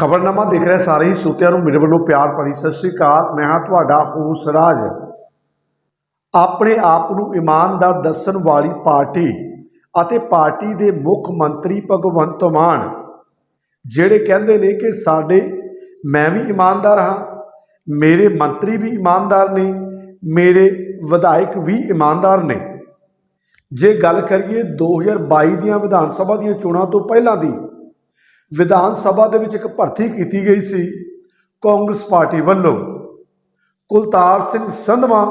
ਖਬਰਨਾਮਾ ਦੇਖ ਰਹੇ ਸਾਰੇ ਹੀ ਸੂਤਿਆਂ ਨੂੰ ਮੇਰੇ ਵੱਲੋਂ ਪਿਆਰ ਭਰੀ ਸਤਿ ਸ੍ਰੀ ਅਕਾਲ, ਮੈਂ ਹਾਂ ਤੁਹਾਡਾ ਹੋਸ ਰਾਜ। ਆਪਣੇ ਆਪ ਨੂੰ ਇਮਾਨਦਾਰ ਦੱਸਣ ਵਾਲੀ ਪਾਰਟੀ ਅਤੇ ਪਾਰਟੀ ਦੇ ਮੁੱਖ ਮੰਤਰੀ ਭਗਵੰਤ ਮਾਨ, ਜਿਹੜੇ ਕਹਿੰਦੇ ਨੇ ਕਿ ਸਾਡੇ, ਮੈਂ ਵੀ ਇਮਾਨਦਾਰ ਹਾਂ, ਮੇਰੇ ਮੰਤਰੀ ਵੀ ਇਮਾਨਦਾਰ ਨੇ, ਮੇਰੇ ਵਿਧਾਇਕ ਵੀ ਇਮਾਨਦਾਰ ਨੇ। ਜੇ ਗੱਲ ਕਰੀਏ 2022 ਦੀਆਂ ਵਿਧਾਨ ਸਭਾ ਦੀਆਂ ਚੋਣਾਂ ਤੋਂ ਪਹਿਲਾਂ ਦੀ ਵਿਧਾਨ ਸਭਾ ਦੇ ਵਿੱਚ ਇੱਕ ਭਰਤੀ ਕੀਤੀ ਗਈ ਸੀ ਕਾਂਗਰਸ ਪਾਰਟੀ ਵੱਲੋਂ। ਕੁਲਤਾਰ ਸਿੰਘ ਸੰਧਵਾ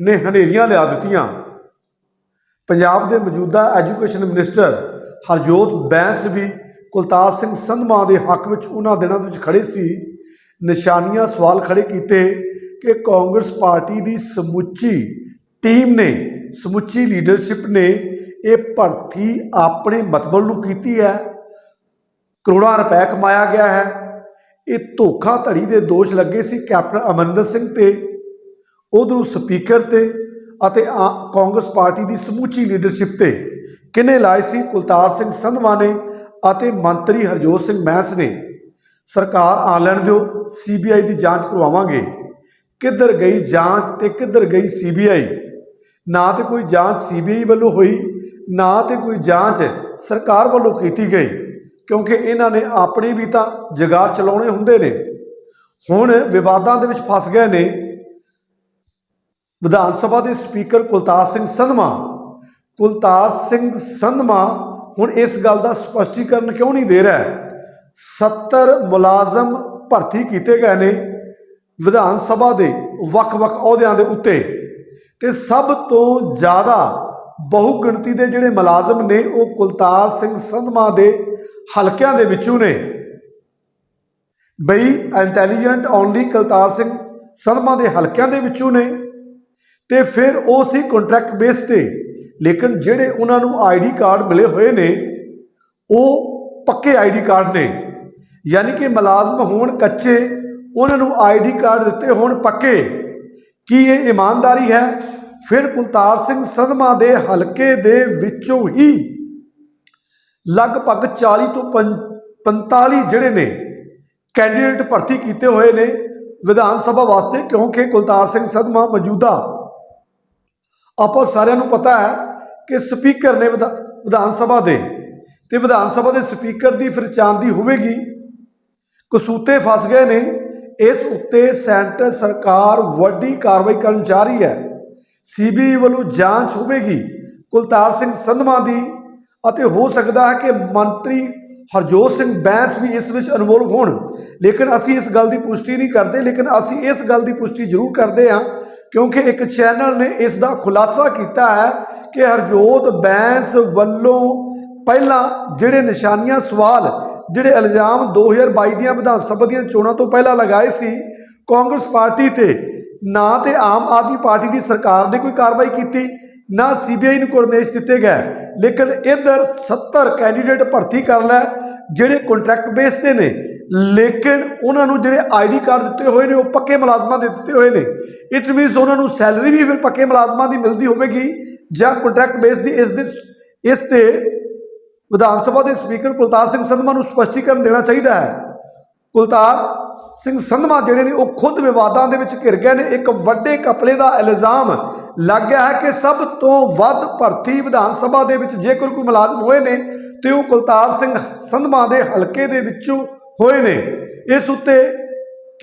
ਨੇ ਹਨੇਰੀਆਂ ਲਿਆ ਦਿੱਤੀਆਂ। ਪੰਜਾਬ ਦੇ ਮੌਜੂਦਾ ਐਜੂਕੇਸ਼ਨ ਮਿਨਿਸਟਰ ਹਰਜੋਤ ਬੈਂਸ ਵੀ ਕੁਲਤਾਰ ਸਿੰਘ ਸੰਧਵਾ ਦੇ ਹੱਕ ਵਿੱਚ ਉਹਨਾਂ ਦਿਨਾਂ ਦੇ ਵਿੱਚ ਖੜੇ ਸੀ। ਨਿਸ਼ਾਨੀਆਂ ਸਵਾਲ ਖੜੇ ਕੀਤੇ ਕਿ ਕਾਂਗਰਸ ਪਾਰਟੀ ਦੀ ਸਮੁੱਚੀ ਟੀਮ ਨੇ, ਸਮੁੱਚੀ ਲੀਡਰਸ਼ਿਪ ਨੇ ਇਹ ਭਰਤੀ ਆਪਣੇ ਮਤਬਲ ਨੂੰ ਕੀਤੀ ਹੈ। ਕਰੋੜਾਂ ਰੁਪਏ ਕਮਾਇਆ ਗਿਆ ਹੈ। ਇਹ ਧੋਖਾਧੜੀ ਦੇ ਦੋਸ਼ ਲੱਗੇ ਸੀ ਕੈਪਟਨ ਅਮਰਿੰਦਰ ਸਿੰਘ ਤੇ, ਉਧਰੋਂ ਸਪੀਕਰ ਤੇ ਅਤੇ ਆ- ਕਾਂਗਰਸ ਪਾਰਟੀ ਦੀ ਸਮੁੱਚੀ ਲੀਡਰਸ਼ਿਪ ਤੇ। ਕਿਨੇ ਲਾਏ ਸੀ? ਕੁਲਤਾਰ ਸਿੰਘ ਸੰਧਵਾ ਨੇ ਅਤੇ ਮੰਤਰੀ ਹਰਜੋਤ ਸਿੰਘ ਮਹਿਸ ਨੇ। ਸਰਕਾਰ ਆ ਲੈਣ ਦਿਓ ਸੀਬੀਆਈ ਦੀ ਜਾਂਚ ਕਰਵਾਵਾਂਗੇ। ਕਿੱਧਰ ਗਈ ਜਾਂਚ ਤੇ ਕਿੱਧਰ ਗਈ ਸੀਬੀਆਈ ਨਾ ਤੇ ਕੋਈ ਜਾਂਚ ਸੀਬੀਆਈ ਵੱਲੋਂ ਹੋਈ, ਨਾ ਤੇ ਕੋਈ ਜਾਂਚ ਸਰਕਾਰ ਵੱਲੋਂ ਕੀਤੀ ਗਈ। ਕਿਉਂਕਿ ਇਹਨਾਂ ਨੇ ਆਪਣੇ ਵੀ ਤਾਂ ਜਗਾਰ ਚਲਾਉਣੇ ਹੁੰਦੇ ਨੇ। ਹੁਣ ਵਿਵਾਦਾਂ ਦੇ ਵਿੱਚ ਫਸ ਗਏ ਨੇ। ਵਿਧਾਨ ਸਭਾ ਦੇ ਸਪੀਕਰ ਕੁਲਤਾਰ ਸਿੰਘ ਸੰਧਮਾ। ਕੁਲਤਾਰ ਸਿੰਘ ਸੰਧਮਾ ਹੁਣ ਇਸ ਗੱਲ ਦਾ ਸਪਸ਼ਟੀਕਰਨ ਕਿਉਂ ਨਹੀਂ ਦੇ ਰਿਹਾ 70 ਮੁਲਾਜ਼ਮ ਭਰਤੀ ਕੀਤੇ ਗਏ ਨੇ ਵਿਧਾਨ ਸਭਾ ਦੇ ਵੱਖ-ਵੱਖ ਅਹੁਦਿਆਂ ਦੇ ਉੱਤੇ ਤੇ ਸਭ ਤੋਂ ਜ਼ਿਆਦਾ ਬਹੁ ਗਿਣਤੀ ਦੇ ਜਿਹੜੇ ਮੁਲਾਜ਼ਮ ਨੇ ਉਹ ਕੁਲਤਾਰ ਸਿੰਘ ਸੰਧਮਾ ਦੇ ਹਲਕਿਆਂ ਦੇ ਵਿੱਚੋਂ ਨੇ। ਬਈ ਇੰਟੈਲੀਜੈਂਟ ਓਨਲੀ ਕੁਲਤਾਰ ਸਿੰਘ ਸੰਧਮਾ ਦੇ ਹਲਕਿਆਂ ਦੇ ਵਿੱਚੋਂ ਨੇ ਤੇ ਫਿਰ ਉਹ ਸੀ ਕੰਟਰੈਕਟ ਬੇਸ ਤੇ। ਲੇਕਿਨ ਜਿਹੜੇ ਉਹਨਾਂ ਨੂੰ ਆਈਡੀ ਕਾਰਡ ਮਿਲੇ ਹੋਏ ਨੇ, ਉਹ ਪੱਕੇ ਆਈਡੀ ਕਾਰਡ ਨੇ। ਯਾਨੀ ਕਿ ਮੁਲਾਜ਼ਮ ਹੋਣ ਕੱਚੇ, ਉਹਨਾਂ ਨੂੰ ਆਈਡੀ ਕਾਰਡ ਦਿੱਤੇ ਹੋਣ ਪੱਕੇ। ਕੀ ਇਹ ਇਮਾਨਦਾਰੀ ਹੈ? ਫਿਰ ਕੁਲਤਾਰ ਸਿੰਘ ਸੰਧਮਾ ਦੇ ਹਲਕੇ ਦੇ ਵਿੱਚੋਂ ਹੀ ਲਗਭਗ 40 ਤੋਂ ਪੰ- 45 ਜਿਹੜੇ ਨੇ ਕੈਂਡੀਡੇਟ ਭਰਤੀ ਕੀਤੇ ਹੋਏ ਨੇ ਵਿਧਾਨ ਸਭਾ ਵਾਸਤੇ, ਕਿਉਂਕਿ ਕੁਲਤਾਰ ਸਿੰਘ ਸੰਧਮਾ ਮੌਜੂਦਾ। ਆਪਾਂ ਸਾਰਿਆਂ ਨੂੰ ਪਤਾ ਹੈ ਕਿ ਸਪੀਕਰ ਨੇ ਵਿਧਾ- ਵਿਧਾਨ ਸਭਾ ਦੇ। ਤੇ ਵਿਧਾਨ ਸਭਾ ਦੇ ਸਪੀਕਰ ਦੀ ਫਿਰ ਚਾਂਦੀ ਹੋਵੇਗੀ। ਕਸੂਤੇ ਫਸ ਗਏ ਨੇ। ਇਸ ਉੱਤੇ ਸੈਂਟਰ ਸਰਕਾਰ ਵੱਡੀ ਕਾਰਵਾਈ ਕਰਨ ਜਾ ਰਹੀ ਹੈ। ਸੀਬੀਆਈ ਵੱਲੋਂ ਜਾਂਚ ਹੋਵੇਗੀ ਕੁਲਤਾਰ ਸਿੰਘ ਸੰਧਮਾ ਦੀ। ਅਤੇ ਹੋ ਸਕਦਾ ਹੈ ਕਿ ਮੰਤਰੀ ਹਰਜੋਤ ਸਿੰਘ ਬੈਂਸ ਵੀ ਇਸ ਵਿੱਚ ਇਨਵੋਲਵ ਹੋਣ। ਲੇਕਿਨ ਅਸੀਂ ਇਸ ਗੱਲ ਦੀ ਪੁਸ਼ਟੀ ਨਹੀਂ ਕਰਦੇ, ਲੇਕਿਨ ਅਸੀਂ ਇਸ ਗੱਲ ਦੀ ਪੁਸ਼ਟੀ ਜ਼ਰੂਰ ਕਰਦੇ ਹਾਂ, ਕਿਉਂਕਿ ਇੱਕ ਚੈਨਲ ਨੇ ਇਸ ਦਾ ਖੁਲਾਸਾ ਕੀਤਾ ਹੈ ਕਿ ਹਰਜੋਤ ਬੈਂਸ ਵੱਲੋਂ ਪਹਿਲਾਂ ਜਿਹੜੇ ਨਿਸ਼ਾਨੀਆਂ ਸਵਾਲ, ਜਿਹੜੇ ਇਲਜ਼ਾਮ 2022 ਦੀਆਂ ਵਿਧਾਨ ਸਭਾ ਦੀਆਂ ਚੋਣਾਂ ਤੋਂ ਪਹਿਲਾਂ ਲਗਾਏ ਸੀ, ਕਾਂਗਰਸ ਪਾਰਟੀ ਤੇ, ਨਾ ਤੇ ਆਮ ਆਦਮੀ ਪਾਰਟੀ ਦੀ ਸਰਕਾਰ ਨੇ ਕੋਈ ਕਾਰਵਾਈ ਕੀਤੀ ਨਾ ਸੀਬੀਆਈ ਨੂੰ ਕੋਈ ਨਿਰਦੇਸ਼ ਦਿੱਤੇ ਗਏ, ਲੇਕਿਨ ਇਧਰ 70 ਕੈਂਡੀਡੇਟ ਭਰਤੀ ਕਰ ਲੈ, ਜਿਹੜੇ ਕੰਟਰੈਕਟ ਬੇਸ ਤੇ ਨੇ, ਲੇਕਿਨ ਉਹਨਾਂ ਨੂੰ ਜਿਹੜੇ ਆਈਡੀ ਕਾਰਡ ਦਿੱਤੇ ਹੋਏ ਨੇ, ਉਹ ਪੱਕੇ ਮੁਲਾਜ਼ਮਾਂ ਦੇ ਦਿੱਤੇ ਹੋਏ ਨੇ। ਇਟ ਮੀਨਸ ਉਹਨਾਂ ਨੂੰ ਸੈਲਰੀ ਵੀ ਫਿਰ ਪੱਕੇ ਮੁਲਾਜ਼ਮਾਂ ਦੀ ਮਿਲਦੀ ਹੋਵੇਗੀ, ਜਾਂ ਕੰਟਰੈਕਟ ਬੇਸ ਦੀ ਇਸ ਦੇ, ਇਸ ਤੇ ਵਿਧਾਨ ਸਭਾ ਦੇ ਸਪੀਕਰ ਕੁਲਤਾਰ ਸਿੰਘ ਸੰਧਮਾ ਨੂੰ ਸਪਸ਼ਟੀਕਰਨ ਦੇਣਾ ਚਾਹੀਦਾ ਹੈ। ਕੁਲਤਾਰ ਸਿੰਘ ਸੰਧਮਾ ਜਿਹੜੇ ਨੇ, ਉਹ ਖੁਦ ਵਿਵਾਦਾਂ ਦੇ ਵਿੱਚ ਘਿਰ ਗਏ ਨੇ। ਇੱਕ ਵੱਡੇ ਕਪਲੇ ਦਾ ਇਲਜ਼ਾਮ ਲੱਗ ਗਿਆ ਹੈ ਕਿ ਸਭ ਤੋਂ ਵੱਧ ਭਰਤੀ ਵਿਧਾਨ ਸਭਾ ਦੇ ਵਿੱਚ ਜੇਕਰ ਕੋਈ ਮੁਲਾਜ਼ਮ ਹੋਏ ਨੇ, ਤੇ ਉਹ ਕੁਲਤਾਰ ਸਿੰਘ ਸੰਧਮਾ ਦੇ ਹਲਕੇ ਦੇ ਵਿੱਚੋਂ ਹੋਏ ਨੇ। ਇਸ ਉੱਤੇ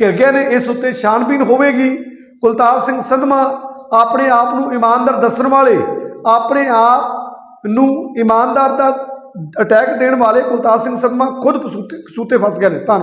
ਘਿਰ ਗਏ ਨੇ, ਇਸ ਉੱਤੇ ਛਾਣਬੀਨ ਹੋਵੇਗੀ। ਕੁਲਤਾਰ ਸਿੰਘ ਸੰਧਮਾ ਆਪਣੇ ਆਪ ਨੂੰ ਇਮਾਨਦਾਰ ਦੱਸਣ ਵਾਲੇ, ਆਪਣੇ ਆਪ ਨੂੰ ਇਮਾਨਦਾਰ ਦਾ ਅਟੈਕ ਦੇਣ ਵਾਲੇ ਕੁਲਤਾਰ ਸਿੰਘ ਸੰਧਮਾ ਖੁਦ ਸੂਤੇ ਕਸੂਤੇ ਫਸ ਗਏ ਨੇ। ਧੰਨਵਾਦ।